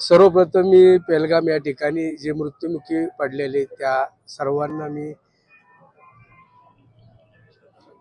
सर्वप्रथम मी पेलगाम या ठिकाणी जे मृत्युमुखी पडलेले त्या सर्वांना मी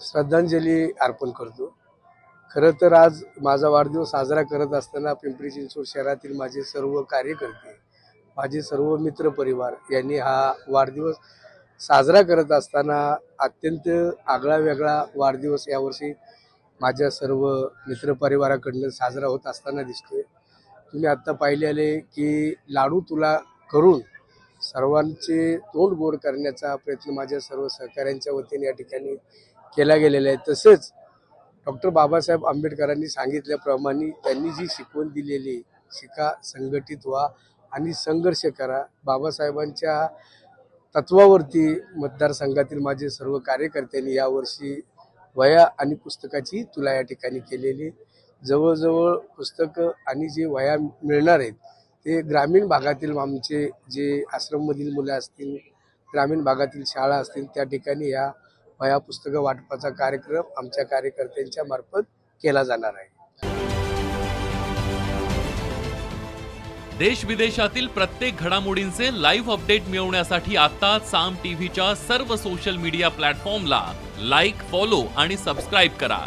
श्रद्धांजली अर्पण करतो. खरं तर आज माझा वाढदिवस साजरा करत असताना पिंपरी चिंचवड शहरातील माझे सर्व कार्यकर्ते माझे सर्व मित्रपरिवार यांनी हा वाढदिवस साजरा करत असताना अत्यंत आगळा वेगळा वाढदिवस यावर्षी माझ्या सर्व मित्रपरिवाराकडनं साजरा होत असताना दिसतोय. तुम्ही आत्ता पाहिलेले की लाडू तुला करून सर्वांचे तोंड गोड करण्याचा प्रयत्न माझ्या सर्व सहकाऱ्यांच्या वतीने या ठिकाणी केला गेलेला आहे. तसेच डॉक्टर बाबासाहेब आंबेडकरांनी सांगितल्याप्रमाणे त्यांनी जी शिकवण दिलेली शिका संघटित व्हा आणि संघर्ष करा. बाबासाहेबांच्या तत्वावरती मतदारसंघातील माझे सर्व कार्यकर्त्यांनी यावर्षी वया आणि पुस्तकाची तुला या ठिकाणी केलेली जवळजवळ पुस्तकं आणि जे वया मिळणार आहेत ते ग्रामीण भागातील आमचे जे आश्रममधील मुलं असतील ग्रामीण भागातील शाळा असतील त्या ठिकाणी या वया पुस्तकं वाटपाचा कार्यक्रम आमच्या कार्यकर्त्यांच्या मार्फत केला जाणार आहे. देश विदेशातील प्रत्येक घडामोडींचे लाईव्ह अपडेट मिळवण्यासाठी आता साम टीव्हीच्या सर्व सोशल मीडिया प्लॅटफॉर्मला लाईक फॉलो आणि सबस्क्राईब करा.